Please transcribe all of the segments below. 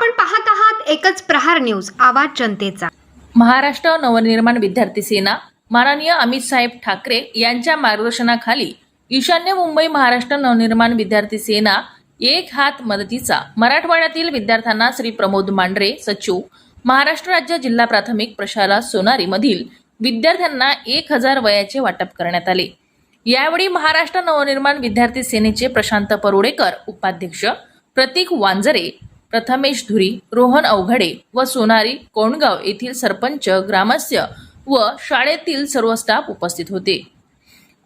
आपण पाहत आहात एकच प्रहार न्यूज आवाज जनतेचा. महाराष्ट्र नवनिर्माण विद्यार्थी सेना माननीय अमित साहेब ठाकरे यांच्या मार्गदर्शनाखाली ईशान्य मुंबई महाराष्ट्र नवनिर्माण विद्यार्थी सेना एक हात मदतीचा मराठवाड्यातील विद्यार्थ्यांना श्री प्रमोद मांढरे सचिव महाराष्ट्र राज्य जिल्हा प्राथमिक प्रशाला सोनारी मधील विद्यार्थ्यांना एक हजार वयाचे वाटप करण्यात आले. यावेळी महाराष्ट्र नवनिर्माण विद्यार्थी सेनेचे प्रशांत परुडेकर उपाध्यक्ष प्रतीक वांजरे प्रथमेश धुरी रोहन अवघडे व सोनारी कोंडगाव येथील सरपंच ग्रामस्थ व शाळेतील सर्व स्टाफ उपस्थित होते.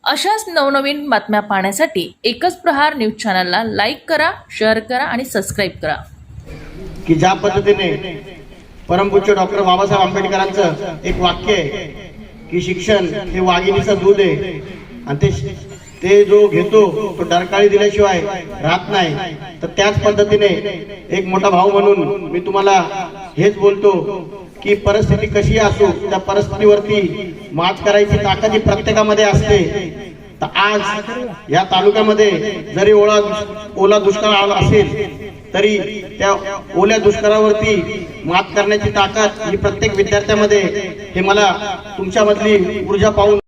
अशाच नवनवीन बातम्या पाहण्यासाठी एकच प्रहार न्यूज चॅनलला लाईक करा शेअर करा आणि सबस्क्राईब करा. की ज्या पद्धतीने परमपूज्य डॉक्टर बाबासाहेब आंबेडकरांचं एक वाक्य आहे की शिक्षण हे वाघिणीचं दूध आहे आणि ते ते जो घेतो तो डरकाळी दिल्याशिवाय राहत नाही. तर त्याच पद्धतीने एक मोठा भाऊ म्हणून मी तुम्हाला हेच बोलतो की परिस्थिती कशी असो त्या परिस्थितीवरती मात करायची ताकद ही प्रत्येकामध्ये असते. तर आज या तालुक्यामध्ये जरी ओला ओला दुष्काळ आला असेल तरी त्या ओल्या दुष्काळावरती मात करण्याची ताकद ही प्रत्येक विद्यार्थ्यामध्ये हे मला तुमच्यामधली ऊर्जा पाहून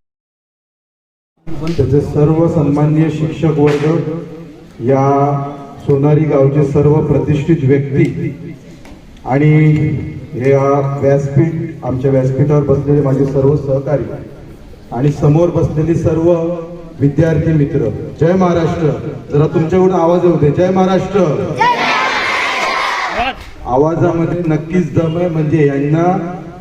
त्याचे सर्व सन्माननीय शिक्षक वर्ग या सोनारी गावचे सर्व प्रतिष्ठित व्यक्ती आणि हे या व्यासपीठ आमच्या व्यासपीठावर बसलेले माझे सर्व सहकारी आणि समोर बसलेले सर्व विद्यार्थी मित्र. जय महाराष्ट्र. जरा तुमच्याकडून आवाज येऊ दे. जय महाराष्ट्र. आवाजामध्ये नक्कीच दम आहे. म्हणजे यांना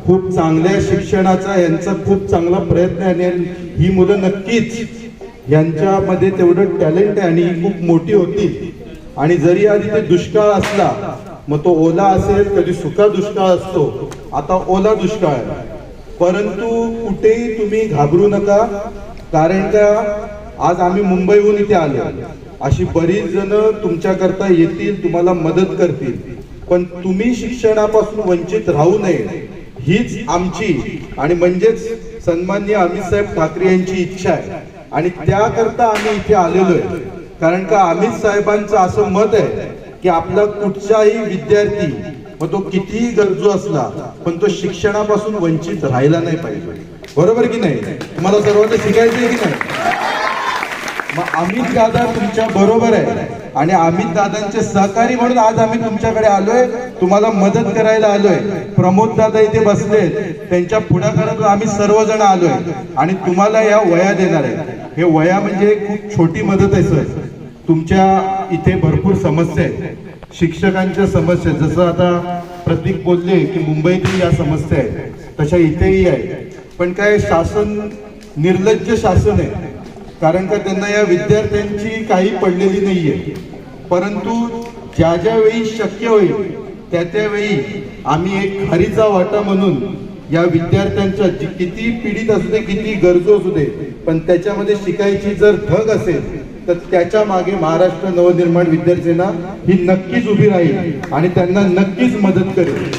खूप चांगल्या शिक्षणाचा यांचा खूप चांगला प्रयत्न आहे. आणि ही मुलं नक्कीच यांच्यामध्ये तेवढं टॅलेंट आहे आणि ही खूप मोठी होती. आणि जरी आधी ते दुष्काळ असला मग तो ओला असेल कधी सुका दुष्काळ असतो. आता ओला दुष्काळ आहे. परंतु कुठेही तुम्ही घाबरू नका कारण का आज आम्ही मुंबईहून इथे आलो. अशी बरीच जण तुमच्याकरता येतील तुम्हाला मदत करतील. पण तुम्ही शिक्षणापासून वंचित राहू नये हीच आमची आणि म्हणजेच सन्माननीय अमित साहेब ठाकरे यांची इच्छा आहे. आणि त्याकरता आम्ही इथे आलेलो आहे कारण का अमित साहेबांचं असं मत आहे की आपला कुठचाही विद्यार्थी मग तो कितीही गरजू असला पण तो शिक्षणापासून वंचित राहिला नाही पाहिजे. बरोबर की नाही? तुम्हाला सर्वांना शिकायचं आहे की नाही? मग अमित दादा तुमच्या बरोबर आहे. आणि अमित दादांचे सहकारी म्हणून आज आम्ही तुमच्याकडे आलोय. तुम्हाला मदत करायला आलोय. प्रमोद दादा इथे बसले. त्यांच्या पुढाकारातून आम्ही सर्वजण आलोय. आणि तुम्हाला या वया देणार आहे. हे वया म्हणजे खूप छोटी मदत आहे सर. तुमच्या इथे भरपूर समस्या आहेत. शिक्षकांच्या समस्या आहेत. जसं आता प्रतीक बोलले की मुंबईतही या समस्या आहेत. तशा इथेही आहे पण काय शासन निर्लज्ज शासन आहे. कारण का त्यांना या विद्यार्थ्यांची काही पडलेली नाहीये. परंतु ज्या ज्या वेळी शक्य होईल त्या त्यावेळी आम्ही एक खरीचा वाटा म्हणून या विद्यार्थ्यांच्या जी किती पीडित असते किती गरजू असू दे पण त्याच्यामध्ये शिकायची जर धग असेल तर त्याच्यामागे महाराष्ट्र नवनिर्माण विद्यार्थ्यांना ही नक्कीच उभी राहील आणि त्यांना नक्कीच मदत करेल.